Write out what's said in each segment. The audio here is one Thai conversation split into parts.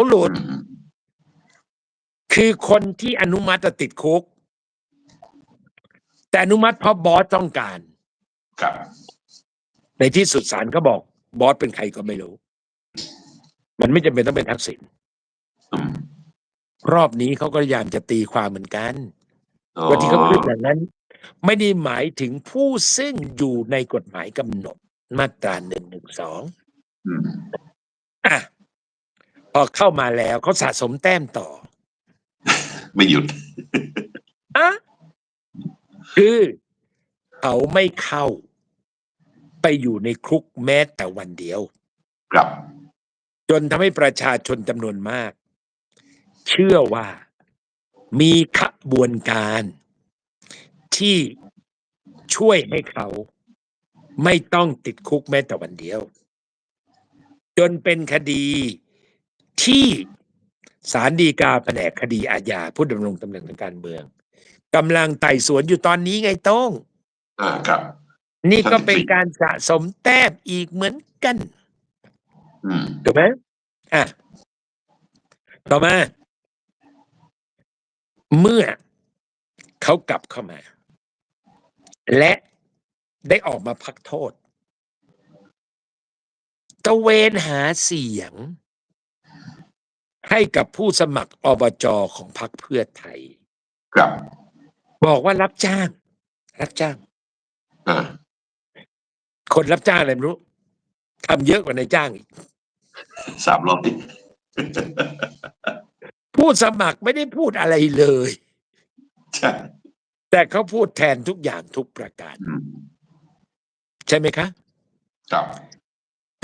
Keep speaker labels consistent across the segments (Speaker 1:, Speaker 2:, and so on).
Speaker 1: เขาหลุด
Speaker 2: อืม
Speaker 1: คือคนที่อนุมัติจะติดคุก แต่อนุมัติเพราะบอสต้องการ
Speaker 2: ครับ
Speaker 1: ในที่สุดศาลก็บอก บอสเป็นใครก็ไม่รู้ มันไม่จำเป็นต้องเป็นทักษิณ
Speaker 2: อืม
Speaker 1: รอบนี้เขาก็พยายามจะตีความเหมือนกัน
Speaker 2: อ๋อ
Speaker 1: ว่าที่เขาพูดอย่างนั้น ไม่ได้หมายถึงผู้ซึ่งอยู่ในกฎหมายกำหนดมาตราหนึ่งหนึ่งสอง
Speaker 2: อืม
Speaker 1: อะ พอเข้ามาแล้วเขาสะสมแต้มต่อ
Speaker 2: ไม่หยุด
Speaker 1: อะคือเขาไม่เข้าไปอยู่ในคุกแม้แต่วันเดียว
Speaker 2: ครับ
Speaker 1: จนทำให้ประชาชนจำนวนมาก เชื่อว่ามีขบวนการ ที่ช่วยให้เขา ไม่ต้องติดคุกแม้แต่วันเดียว จนเป็นคดี ที่ศาลฎีกาแผนกคดีอาญาผู้ดำรงตำแหน่งทางการเมืองกำลังไต่สวนอยู่ตอนนี้ไงโต้อง
Speaker 2: อ่าครับ
Speaker 1: นี่ก็เป็นการสะสมแต้มอีกเหมือนกัน
Speaker 2: อืม
Speaker 1: ถูกไหมอะต่อมา เมื่อเขากลับเข้ามา และได้ออกมาพักโทษตะเวนหาเสียง ให้กับผู้สมัครอบจของพรรคเพื่อไทย
Speaker 2: ครับ
Speaker 1: บอกว่ารับจ้าง รับจ้าง
Speaker 2: อ่า
Speaker 1: คนรับจ้างอะไรไม่รู้ทำเยอะกว่านายจ้างอีก
Speaker 2: สามรอบดิ
Speaker 1: ผู้สมัครไม่ได้พูดอะไรเลย
Speaker 2: ใช่
Speaker 1: แต่เขาพูดแทนทุกอย่างทุกประการ
Speaker 2: อืม
Speaker 1: ใช่ไหมคะ
Speaker 2: ครับ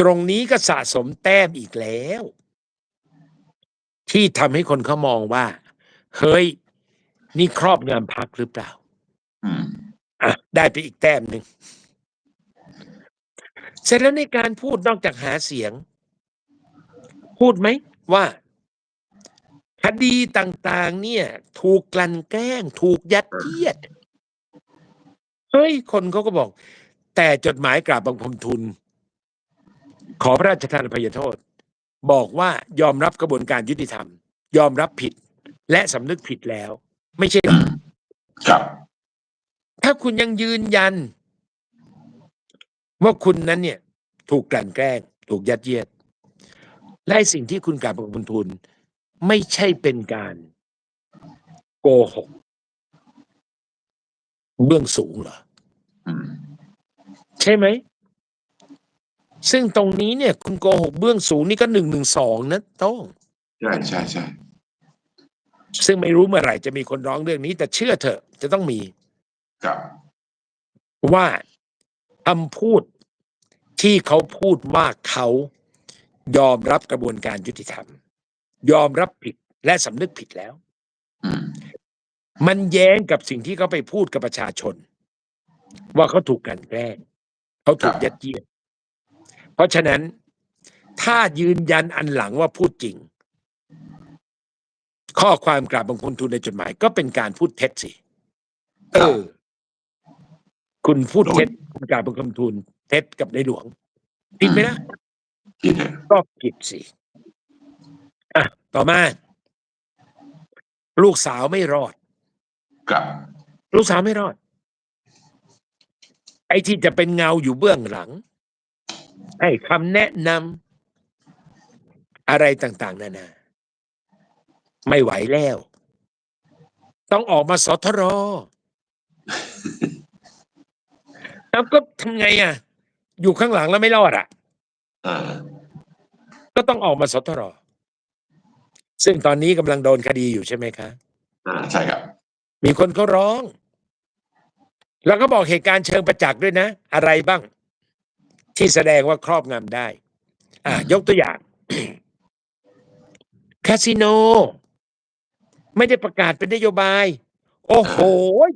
Speaker 1: ตรงนี้ก็สะสมแต้มอีกแล้ว ที่ทำให้คนเขามองว่า เฮ้ย นี่ครอบงำพักหรือเปล่า
Speaker 2: อืม
Speaker 1: อะได้ไปอีกแต้มหนึ่ง เสร็จแล้วในการพูดนอกจากหาเสียง พูดไหมว่าคดีต่างๆ เนี่ย ถูกกลั่นแกล้ง ถูกยัดเยียด เฮ้ย คนเขาก็บอก แต่จดหมายกราบบังคมทุน ขอพระราชทานอภัยโทษ บอกว่ายอมรับกระบวนการยุติธรรม ยอมรับผิด และสำนึกผิดแล้ว ไม่ใช่เหร
Speaker 2: อื
Speaker 1: อ
Speaker 2: มครับ
Speaker 1: ถ้าคุณยังยืนยัน ว่าคุณนั้นเนี่ย ถูกกลั่นแกล้ง ถูกยัดเยียดและไอ้สิ่งที่คุณกราบบังคมทุน ไม่ใช่เป็นการโกหก เบื้องสูงเหรอ
Speaker 2: อืม
Speaker 1: ใช่ไหม ซึ่งตรงนี้เนี่ย คุณโกหกเบื้องสูงนี่ก็หนึ่งหนึ่งสองนะโต้อง
Speaker 2: ใช่ใช่ใช่
Speaker 1: ซึ่งไม่รู้เมื่อไหร่จะมีคนร้องเรื่องนี้ แต่เชื่อเถอะจะต้องมี
Speaker 2: ครับ
Speaker 1: ว่าคำพูดที่เขาพูดว่าเขายอมรับกระบวนการยุติธรรม ยอมรับผิดและสำนึกผิดแล้ว
Speaker 2: อืม
Speaker 1: มันแย้งกับสิ่งที่เขาไปพูดกับประชาชน ว่าเขาถูกกลันแกล้งเขาถูกยัดเยียด เพราะฉะนั้นถ้ายืนยันอันหลังว่าพูดจริง ข้อความกราบบังคมทูลในจดหมาย ก็เป็นการพูดเท็จสิเออคุณพูดเท็จคุณกราบบังคมทูลเท็จกับในหลวงผิดไหมนะ
Speaker 2: ผิดฮะ
Speaker 1: ก็ผิดสิอะต่อมา ลูกสาวไม่รอด
Speaker 2: ครับ
Speaker 1: ลูกสาวไม่รอด ไอ้ที่จะเป็นเงาอยู่เบื้องหลัง ให้คำแนะนำอะไรต่างๆ นานา ไม่ไหวแล้ว ต้องออกมาสทรแล้วก็ทำไงอะ อยู่ข้างหลังแล้วไม่รอดอะ
Speaker 2: อ่า
Speaker 1: ก็ต้องออกมาสทรซึ่งตอนนี้กำลังโดนคดีอยู่ใช่ไหมคะ
Speaker 2: อ่าใช่ครับ
Speaker 1: มีคนเขาร้อง แล้วก็บอกเหตุการณ์เชิงประจักษ์ด้วยนะ อะไรบ้าง ที่แสดงว่าครอบงำได้ อะยกตัวอย่างคาสิโน ไม่ได้ประกาศเป็นนโยบาย โอ้โห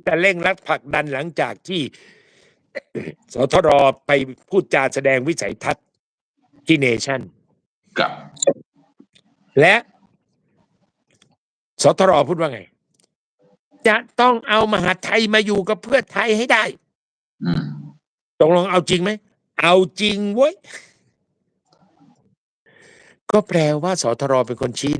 Speaker 1: แต่เร่งรัดผลักดันหลังจากที่สทรไปพูดจาแสดงวิสัยทัศน์ที่เนชั่น
Speaker 2: ครับ
Speaker 1: และสทรพูดว่าไง จะต้องเอามหาดไทยมาอยู่กับเพื่อไทยให้ได้
Speaker 2: อืม
Speaker 1: ตกลงเอาจริงไหม เอาจริงเว้ย ก็แปลว่าสทรเป็นคนชี้